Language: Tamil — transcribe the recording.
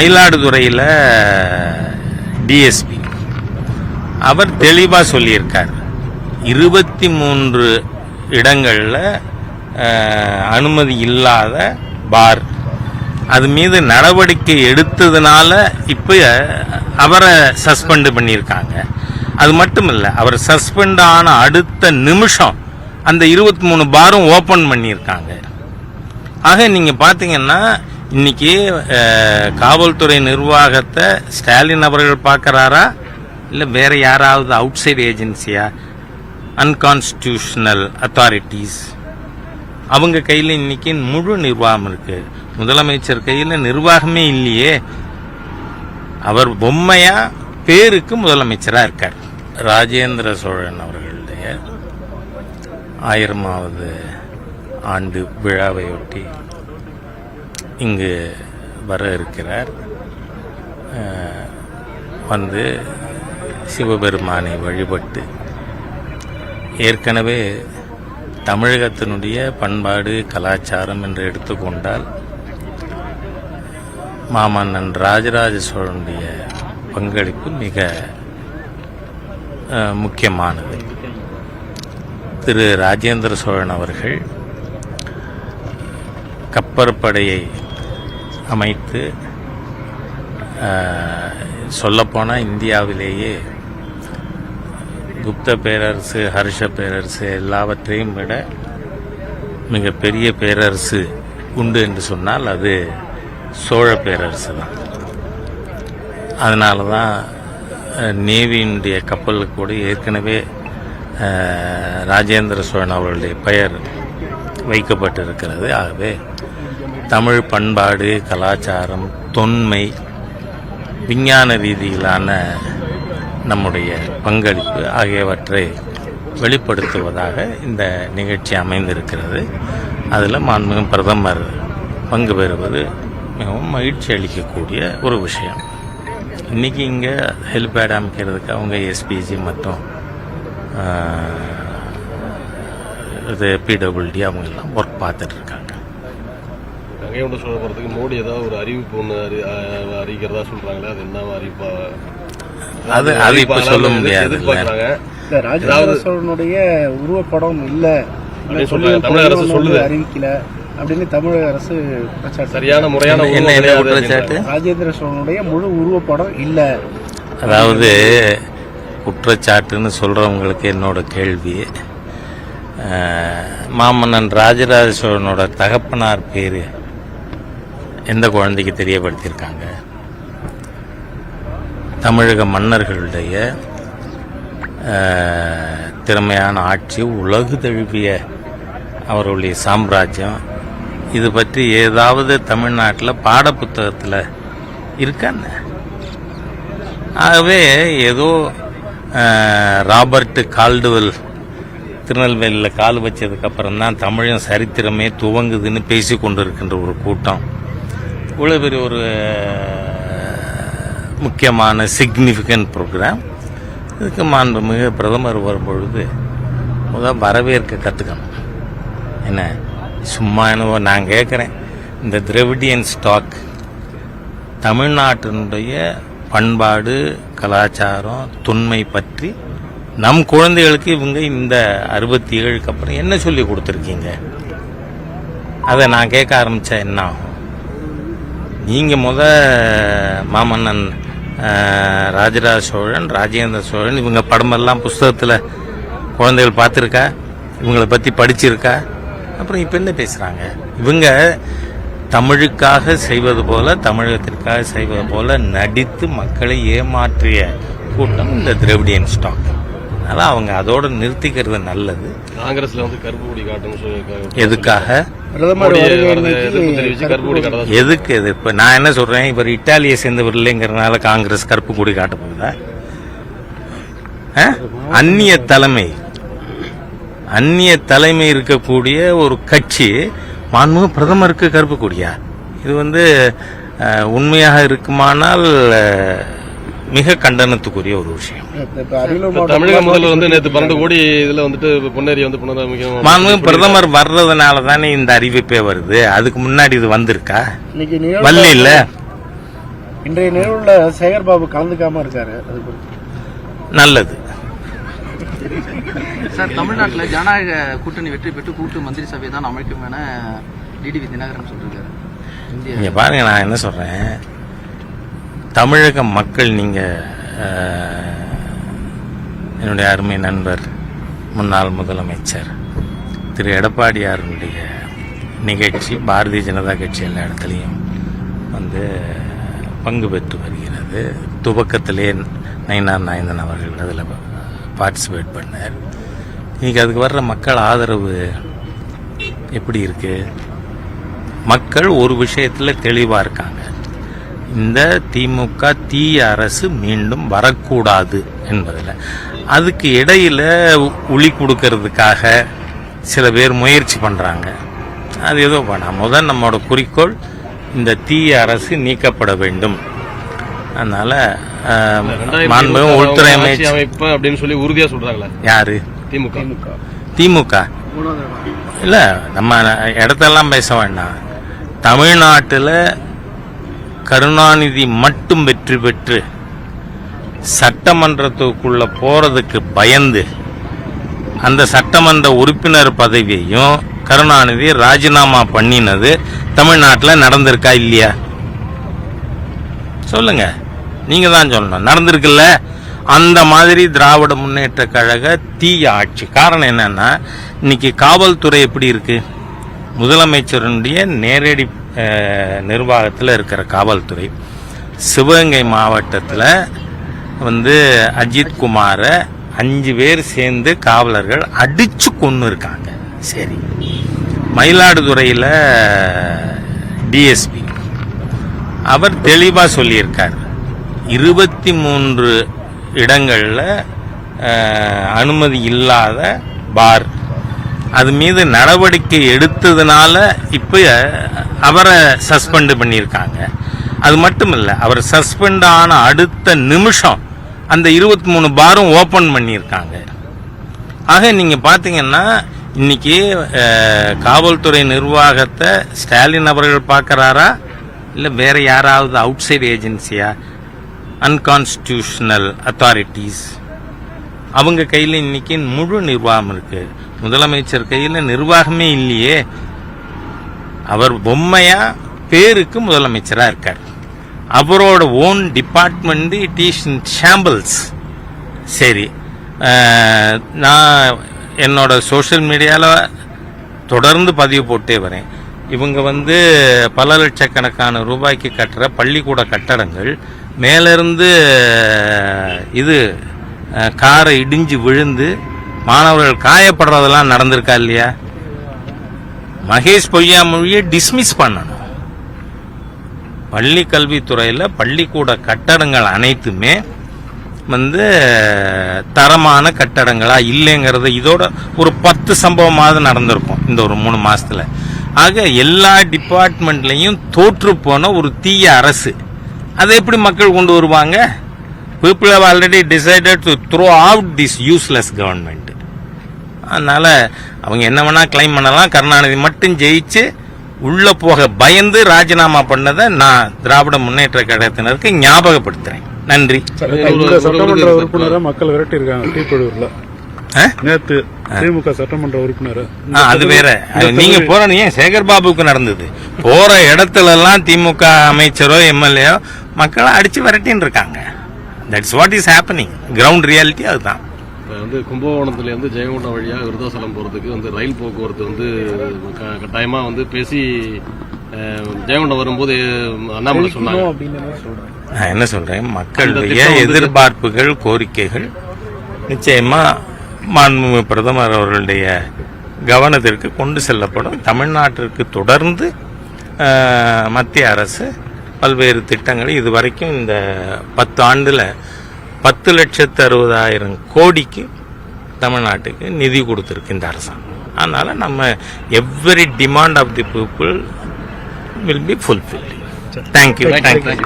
மயிலாடுதுறையில் டிஎஸ்பி அவர் தெளிவாக சொல்லியிருக்கார். இருபத்தி மூன்று இடங்களில் அனுமதி இல்லாத பார். அது மீது நடவடிக்கை எடுத்ததுனால இப்போ அவரை சஸ்பெண்ட் பண்ணியிருக்காங்க. அது மட்டும் இல்லை அவர் சஸ்பெண்ட் ஆன அடுத்த நிமிஷம் அந்த இருபத்தி மூணு பாரும் ஓப்பன் பண்ணியிருக்காங்க. ஆக நீங்கள் பார்த்தீங்கன்னா இன்னைக்கு காவல்துறை நிர்வாகத்தை ஸ்டாலின் அவர்கள் பார்க்கறாரா? இல்லை வேற யாராவது அவுட் சைடு ஏஜென்சியா அன்கான்ஸ்டியூஷனல் அத்தாரிட்டிஸ் அவங்க கையில் இன்னைக்கு முழு நிர்வாகம் இருக்கு. முதலமைச்சர் கையில் நிர்வாகமே இல்லையே. அவர் பொம்மையா பேருக்கு முதலமைச்சராக இருக்கார். ராஜேந்திர சோழன் அவர்களுடைய ஆயிரமாவது ஆண்டு விழாவையொட்டி இங்கு வர இருக்கிறார். வந்து சிவபெருமானை வழிபட்டு ஏற்கனவே தமிழகத்தினுடைய பண்பாடு கலாச்சாரம் என்று எடுத்துக்கொண்டால் மாமன்னன் ராஜராஜ சோழனுடைய பங்களிப்பு மிக முக்கியமானது. திரு ராஜேந்திர சோழன் அவர்கள் கப்பற்படையை அமைத்து சொல்லப்போனால் இந்தியாவிலேயே குப்த பேரரசு ஹர்ஷ பேரரசு எல்லாவற்றையும் விட மிகப்பெரிய பேரரசு உண்டு என்று சொன்னால் அது சோழ பேரரசு தான். அதனால தான் நேவியினுடைய கப்பலுக்கு கூட ஏற்கனவே ராஜேந்திர சோழன் அவர்களுடைய பெயர் வைக்கப்பட்டிருக்கிறது. ஆகவே தமிழ் பண்பாடு கலாச்சாரம் தொன்மை விஞ்ஞான ரீதியிலான நம்முடைய பங்களிப்பு ஆகியவற்றை வெளிப்படுத்துவதாக இந்த நிகழ்ச்சி அமைந்திருக்கிறது. அதில் மாண்புமிகு பிரதமர் பங்கு பெறுவது மிகவும் மகிழ்ச்சி அளிக்கக்கூடிய ஒரு விஷயம். இன்றைக்கி இங்கே ஹெலிபேட் அமைக்கிறதுக்கு அவங்க எஸ்பிஜி மற்றும் இது பிடபிள்யூடி அவங்க எல்லாம் ஒர்க் பார்த்துட்ருக்காங்க கங்கை கொண்ட சோழபுரத்துக்கு மோடி ஏதாவது ஒரு அறிவிப்பு ஒன்று அறி அறிவிக்கிறதா சொல்றாங்களே அது என்ன அறிவிப்பா அது அது இப்போ சொல்ல முடியாது எதிர்பார்க்கறாங்க. ராஜராஜ சோழனுடைய உருவப்படம் இல்ல. தமிழக அரசு சொல்லுது. அறிவிக்கல அப்படின்னு தமிழக அரசு குற்றச்சாட்டு சரியான முறையான என்ன உருவம் என்ன கிடையாது குற்றச்சாட்டு ராஜேந்திர சோழனுடைய முழு உருவப்படம் இல்ல. அதாவது குற்றச்சாட்டுன்னு சொல்றவங்களுக்கு என்னோட கேள்வி. மாமன்னன் ராஜராஜ சோழனோட தகப்பனார் பேரு எந்த குழந்தைக்கு தெரியப்படுத்தியிருக்காங்க? தமிழக மன்னர்களுடைய திறமையான ஆட்சி உலகு தழுவிய அவர்களுடைய சாம்ராஜ்யம் இது பற்றி ஏதாவது தமிழ்நாட்டில் பாடப்புத்தகத்தில் இருக்கான்னு ஆகவே ஏதோ ராபர்ட் கால்டுவெல் திருநெல்வேலியில் கால் வச்சதுக்கப்புறம் தான் தமிழன் சரித்திரமே துவங்குதுன்னு பேசி கொண்டிருக்கின்ற ஒரு கூட்டம். இவ்வளோ பெரிய ஒரு முக்கியமான சிக்னிஃபிகண்ட் ப்ரோக்ராம் இதுக்கு மாண்புமிகு பிரதமர் வரும்பொழுது முதல் வரவேற்க கற்றுக்கணும் என்ன? சும்மா என்னவோ நான் கேட்குறேன் இந்த திரவிடியன் ஸ்டாக் தமிழ்நாட்டினுடைய பண்பாடு கலாச்சாரம் தொன்மை பற்றி நம் குழந்தைகளுக்கு இவங்க இந்த அறுபத்தி ஏழுக்கு அப்புறம் என்ன சொல்லி கொடுத்துருக்கீங்க? அதை நான் கேட்க ஆரம்பித்தா என்ன ஆகும்? நீங்கள் முத மாமன்னன் ராஜராஜ சோழன் ராஜேந்திர சோழன் இவங்க படமெல்லாம் புஸ்தகத்தில் குழந்தைகள் பார்த்துருக்கா? இவங்களை பற்றி படிச்சிருக்கா? அப்புறம் இப்போ என்ன பேசுகிறாங்க இவங்க தமிழுக்காக செய்வது போல தமிழகத்திற்காக செய்வது போல நடித்து மக்களை ஏமாற்றிய கூட்டம் இந்த திரவிடியன் ஸ்டாக் அதனால் அவங்க அதோட நிறுத்திக்கிறது நல்லது. காங்கிரஸ்ல வந்து கருப்பு கொடி காட்டுன்னு எதுக்காக? பிரதமர் எதுக்கு எதிர்ப்பு நான் என்ன சொல்றேன்? இவர் இட்டாலியை சேர்ந்தவர் இல்லைங்கிறதுனால காங்கிரஸ் கருப்பு கொடி காட்ட போகுதா? அந்நிய தலைமை. அந்நிய தலைமை இருக்கக்கூடிய ஒரு கட்சி மாண்புமிகு பிரதமருக்கு கருப்பு கொடியா? இது வந்து உண்மையாக இருக்குமானால் மிக கண்டனத்துக்குரிய ஒரு விஷயம். தமிழக முதல்வர் வந்து நேத்து பன்னெண்டு கோடி இதுல வந்துட்டு பொன்னேரி வந்து புனரமைக்கும் மாண்புமிகு பிரதமர் வர்றதுனால தானே இந்த அறிவிப்பே வருது. அதுக்கு முன்னாடி இது வந்திருக்கா? வல்ல இல்ல இன்றைய நிகழ்வுல சேகர் பாபு கலந்துக்காம இருக்காரு நல்லது. சார் தமிழ்நாட்டில் ஜனநாயக கூட்டணி வெற்றி பெற்று கூட்டு மந்திரி சபை தான் அமைக்கும் என டிடிவி தினகரன் இந்திய. இங்க பாருங்க நான் என்ன சொல்றேன்? தமிழக மக்கள் நீங்கள் என்னுடைய அருமை நண்பர் முன்னாள் முதலமைச்சர் திரு. எடப்பாடியாருடைய நிகழ்ச்சி பாரதிய ஜனதா கட்சி எல்லா இடத்துலையும் வந்து பங்கு பெற்று வருகிறது. துவக்கத்திலே நயினார் நாயந்தன் அவர்கள் அதில் பார்ட்டிசிபேட் பண்ணார். இன்றைக்கி அதுக்கு வர்ற மக்கள் ஆதரவு எப்படி இருக்குது மக்கள் ஒரு விஷயத்தில் தெளிவாக இருக்காங்க. இந்த திமுக தீய அரசு மீண்டும் வரக்கூடாது என்பதில். அதுக்கு இடையில உளி கொடுக்கறதுக்காக சில பேர் முயற்சி பண்றாங்க. அது ஏதோ பண்ணாம் முதல் நம்மளோட குறிக்கோள் இந்த தீய அரசு நீக்கப்பட வேண்டும். அதனால இருபத்தாறு உள்துறை அமைச்சர் அமைப்பு அப்படின்னு சொல்லி உறுதியா சொல்றாங்களே. யாரு? திமுக. திமுக. திமுக இல்ல நம்ம இடத்தெல்லாம் பேச வேண்டாம். தமிழ்நாட்டில் கருணாநிதி மட்டும் வெற்றி பெற்று சட்டமன்றத்துக்குள்ள போறதுக்கு பயந்து அந்த சட்டமன்ற உறுப்பினர் பதவியையும் கருணாநிதி ராஜினாமா பண்ணினது தமிழ்நாட்டில் நடந்திருக்கா இல்லையா? சொல்லுங்க. நீங்க தான் சொல்லணும். நடந்திருக்குல்ல? அந்த மாதிரி திராவிட முன்னேற்ற கழக தீய ஆட்சி. காரணம் என்னன்னா இன்னைக்கு காவல்துறை எப்படி இருக்கு? முதலமைச்சருடைய நேரடி நிர்வாகத்தில் இருக்கிற காவல்துறை சிவகங்கை மாவட்டத்தில் வந்து அஜித் குமாரை அஞ்சு பேர் சேர்ந்து காவலர்கள் அடிச்சு கொண்டு இருக்காங்க சரி. மயிலாடுதுறையில் டிஎஸ்பி அவர் தெளிவாக சொல்லியிருக்கார். இருபத்தி மூன்று இடங்களில் அனுமதி இல்லாத பார் அது மீது நடவடிக்கை எடுத்ததுனால இப்போ அவரை சஸ்பெண்டு பண்ணியிருக்காங்க. அது மட்டும் இல்லை அவர் சஸ்பெண்ட் ஆன அடுத்த நிமிஷம் அந்த இருபத்தி மூணு பாரும் ஓப்பன் பண்ணியிருக்காங்க. ஆக நீங்கள் பார்த்தீங்கன்னா இன்னைக்கு காவல்துறை நிர்வாகத்தை ஸ்டாலின் அவர்கள் பார்க்குறாரா? இல்லை வேற யாராவது அவுட் சைடு ஏஜென்சியா? அன்கான்ஸ்டியூஷனல் அத்தாரிட்டிஸ் அவங்க கையில் இன்னைக்கு முழு நிர்வாகம் இருக்குது முதலமைச்சர் கையில் நிர்வாகமே இல்லையே. அவர் பொம்மையா பேருக்கு முதலமைச்சராக இருக்கார். அவரோட own department it is in shambles சரி நான் என்னோட சோஷியல் மீடியாவில் தொடர்ந்து பதிவு போட்டே வரேன். இவங்க வந்து பல லட்சக்கணக்கான ரூபாய்க்கு கட்டுற பள்ளிக்கூட கட்டடங்கள் மேலிருந்து இது காரை இடிஞ்சு விழுந்து மாணவர்கள் காயப்படுறதெல்லாம் நடந்திருக்கா இல்லையா? மகேஷ் பொய்யாமொழியை டிஸ்மிஸ் பண்ணணும். பள்ளி கல்வித்துறையில் பள்ளிக்கூட கட்டடங்கள் அனைத்துமே வந்து தரமான கட்டடங்களா இல்லைங்கிறது இதோட ஒரு பத்து சம்பவமாவது நடந்திருக்கும் இந்த ஒரு மூணு மாசத்துல. ஆக எல்லா டிபார்ட்மெண்ட்லயும் தோற்று போன ஒரு தீய அரசு. அதை எப்படி மக்கள் கொண்டு வருவாங்க? People have already decided to throw out this useless government அதனால அவங்க என்ன வேணா கிளைம் பண்ணலாம். கருணாநிதி மட்டும் ஜெயிச்சு உள்ள போக பயந்து ராஜினாமா பண்ணதை நான் திராவிட முன்னேற்ற கழகத்தினருக்கு ஞாபகப்படுத்துறேன். நன்றி. சட்டமன்ற உறுப்பினரை மக்கள் விரட்டி இருக்காங்க தீப்பொழிவுல ஆ? நேத்து திமுக சட்டமன்ற உறுப்பினர். அது வேற. நீங்க போற ஏன் சேகர் பாபுக்கு நடந்தது? போற இடத்துல எல்லாம் திமுக அமைச்சரோ எம்எல்ஏ மக்களை அடிச்சு விரட்டின்னு இருக்காங்க. That's what is happening ground reality அதுதான். வந்து கும்பகோணத்துல இருந்து ஜெயங்கொண்டம் வழியா விருதாசலம் போறதுக்கு வந்து ரயில் போக்குவரத்து வந்து க- கட்டாயமா வந்து பேசி ஜெயங்கொண்டம் வரும்போது அண்ணாமலை சொன்னாங்க. நான் என்ன சொல்றேன்? அந்த மக்களுடைய எதிர்பார்ப்புகள் கோரிக்கைகள் நிச்சயமா மாண்புமிகு பிரதமர் அவர்களுடைய கவனத்திற்கு கொண்டு செல்லப்படும். தமிழ்நாட்டிற்கு தொடர்ந்து மத்திய அரசு பல்வேறு திட்டங்களை இதுவரைக்கும் இந்த பத்து ஆண்டுல பத்து லட்சத்து அறுபதாயிரம் கோடிக்கு தமிழ்நாட்டுக்கு நிதி கொடுத்திருக்கு இந்த அரசாங்கம். அதனால நம்ம every demand of the people will be fulfil thank you thank you